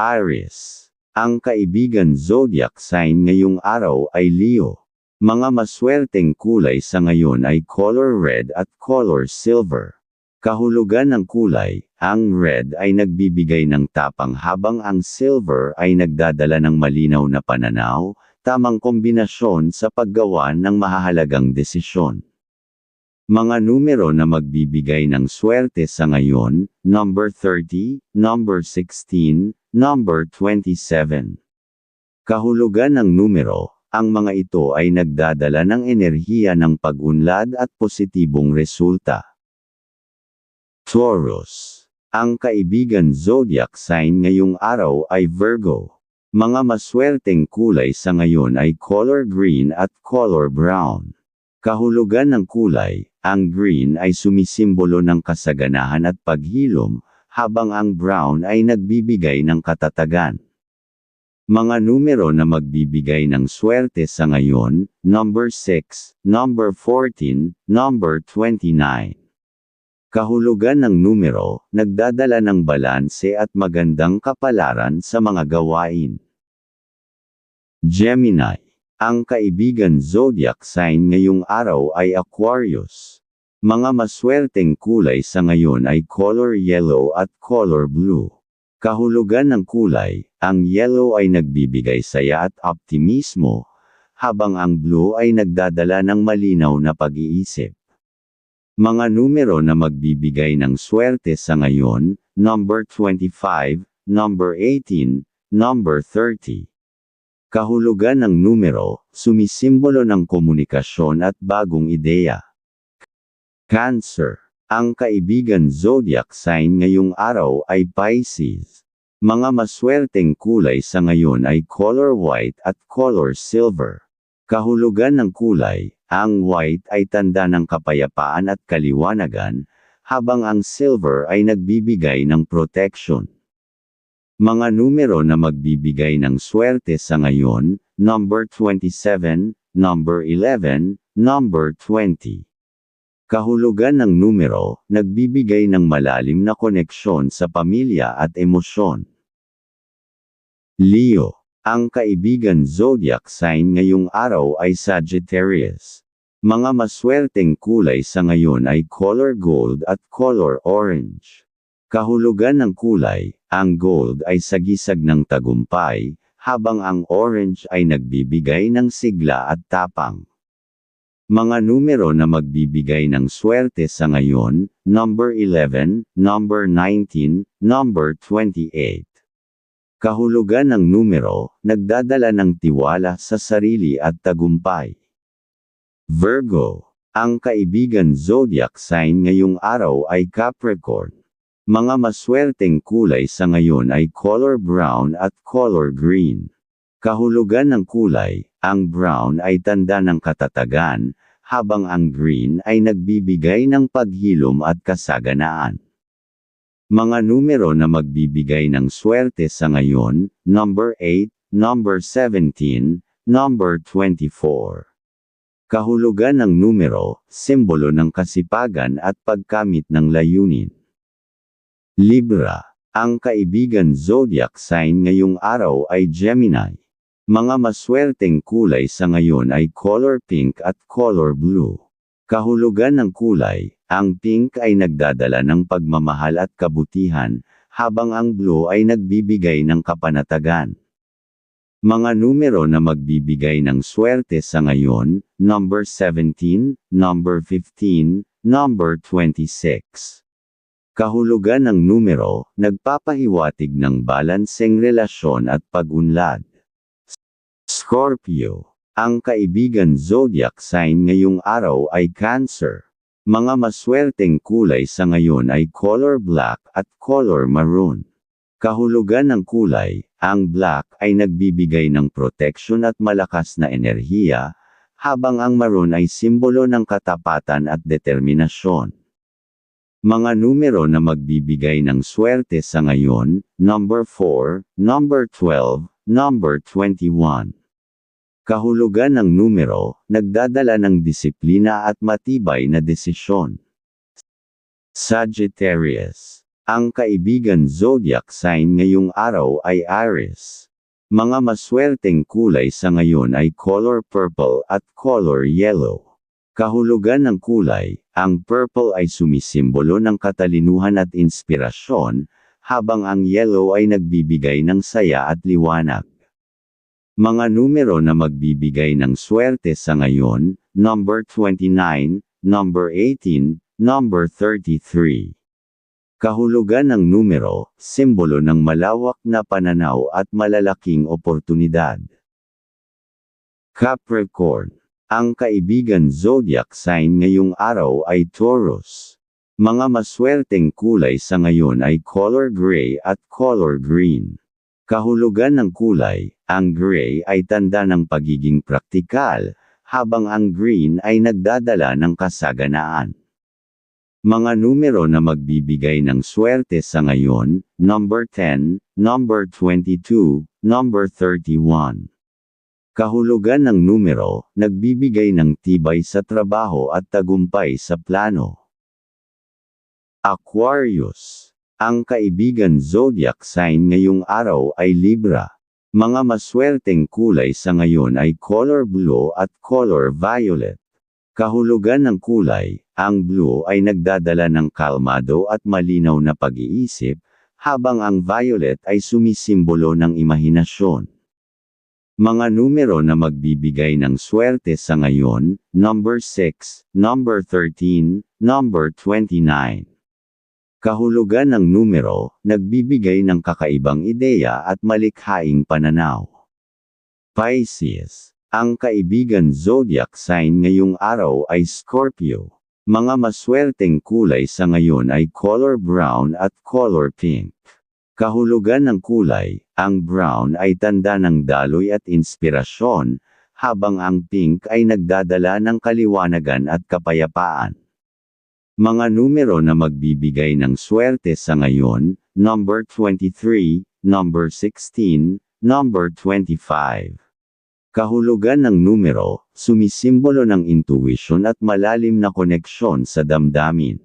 Aries. Ang kaibigan zodiac sign ngayong araw ay Leo. Mga maswerteng kulay sa ngayon ay color red at color silver. Kahulugan ng kulay, ang red ay nagbibigay ng tapang habang ang silver ay nagdadala ng malinaw na pananaw, tamang kombinasyon sa paggawa ng mahahalagang desisyon. Mga numero na magbibigay ng swerte sa ngayon, number 30, number 16, number 27. Kahulugan ng numero, ang mga ito ay nagdadala ng enerhiya ng pag-unlad at positibong resulta. Taurus. Ang kaibigan zodiac sign ngayong araw ay Virgo. Mga maswerteng kulay sa ngayon ay color green at color brown. Kahulugan ng kulay, ang green ay sumisimbolo ng kasaganahan at paghilom, habang ang brown ay nagbibigay ng katatagan. Mga numero na magbibigay ng swerte sa ngayon, number 6, number 14, number 29. Kahulugan ng numero, nagdadala ng balanse at magandang kapalaran sa mga gawain. Gemini ang kaibigan zodiac sign ngayong araw ay Aquarius. Mga maswerteng kulay sa ngayon ay color yellow at color blue. Kahulugan ng kulay, ang yellow ay nagbibigay saya at optimismo, habang ang blue ay nagdadala ng malinaw na pag-iisip. Mga numero na magbibigay ng swerte sa ngayon, number 25, number 18, number 30. Kahulugan ng numero, sumisimbolo ng komunikasyon at bagong ideya. Cancer. Ang kaibigan zodiac sign ngayong araw ay Pisces. Mga maswerteng kulay sa ngayon ay color white at color silver. Kahulugan ng kulay, ang white ay tanda ng kapayapaan at kaliwanagan, habang ang silver ay nagbibigay ng protection. Mga numero na magbibigay ng swerte sa ngayon, number 27, number 11, number 20. Kahulugan ng numero, nagbibigay ng malalim na koneksyon sa pamilya at emosyon. Leo. Ang kaibigan zodiac sign ngayong araw ay Sagittarius. Mga maswerteng kulay sa ngayon ay color gold at color orange. Kahulugan ng kulay, ang gold ay sagisag ng tagumpay, habang ang orange ay nagbibigay ng sigla at tapang. Mga numero na magbibigay ng swerte sa ngayon, number 11, number 19, number 28. Kahulugan ng numero, nagdadala ng tiwala sa sarili at tagumpay. Virgo. Ang kaibigan zodiac sign ngayong araw ay Capricorn. Mga maswerteng kulay sa ngayon ay color brown at color green. Kahulugan ng kulay, ang brown ay tanda ng katatagan, habang ang green ay nagbibigay ng paghilom at kasaganaan. Mga numero na magbibigay ng swerte sa ngayon, number 8, number 17, number 24. Kahulugan ng numero, simbolo ng kasipagan at pagkamit ng layunin. Libra. Ang kaibigan zodiac sign ngayong araw ay Gemini. Mga maswerteng kulay sa ngayon ay color pink at color blue. Kahulugan ng kulay, ang pink ay nagdadala ng pagmamahal at kabutihan, habang ang blue ay nagbibigay ng kapanatagan. Mga numero na magbibigay ng swerte sa ngayon, number 17, number 15, number 26. Kahulugan ng numero, nagpapahiwatig ng balanseng relasyon at pag-unlad. Scorpio. Ang kaibigan zodiac sign ngayong araw ay Cancer. Mga maswerteng kulay sa ngayon ay color black at color maroon. Kahulugan ng kulay, ang black ay nagbibigay ng protection at malakas na enerhiya, habang ang maroon ay simbolo ng katapatan at determinasyon. Mga numero na magbibigay ng swerte sa ngayon, number 4, number 12, number 21. Kahulugan ng numero, nagdadala ng disiplina at matibay na desisyon. Sagittarius. Ang kaibigan zodiac sign ngayong araw ay Aries. Mga maswerteng kulay sa ngayon ay color purple at color yellow. Kahulugan ng kulay, ang purple ay sumisimbolo ng katalinuhan at inspirasyon, habang ang yellow ay nagbibigay ng saya at liwanag. Mga numero na magbibigay ng swerte sa ngayon, number 29, number 18, number 33. Kahulugan ng numero, simbolo ng malawak na pananaw at malalaking oportunidad. Capricorn. Ang kaibigan zodiac sign ngayong araw ay Taurus. Mga maswerteng kulay sa ngayon ay color gray at color green. Kahulugan ng kulay, ang gray ay tanda ng pagiging praktikal, habang ang green ay nagdadala ng kasaganaan. Mga numero na magbibigay ng swerte sa ngayon, number 10, number 22, number 31. Kahulugan ng numero, nagbibigay ng tibay sa trabaho at tagumpay sa plano. Aquarius. Ang kaibigan zodiac sign ngayong araw ay Libra. Mga maswerteng kulay sa ngayon ay color blue at color violet. Kahulugan ng kulay, ang blue ay nagdadala ng kalmado at malinaw na pag-iisip, habang ang violet ay sumisimbolo ng imahinasyon. Mga numero na magbibigay ng swerte sa ngayon, number 6, number 13, number 29. Kahulugan ng numero, nagbibigay ng kakaibang ideya at malikhaing pananaw. Pisces. Ang kaibigan zodiac sign ngayong araw ay Scorpio. Mga maswerteng kulay sa ngayon ay color brown at color pink. Kahulugan ng kulay, ang brown ay tanda ng daloy at inspirasyon, habang ang pink ay nagdadala ng kaliwanagan at kapayapaan. Mga numero na magbibigay ng swerte sa ngayon, number 23, number 16, number 25. Kahulugan ng numero, sumisimbolo ng intuition at malalim na koneksyon sa damdamin.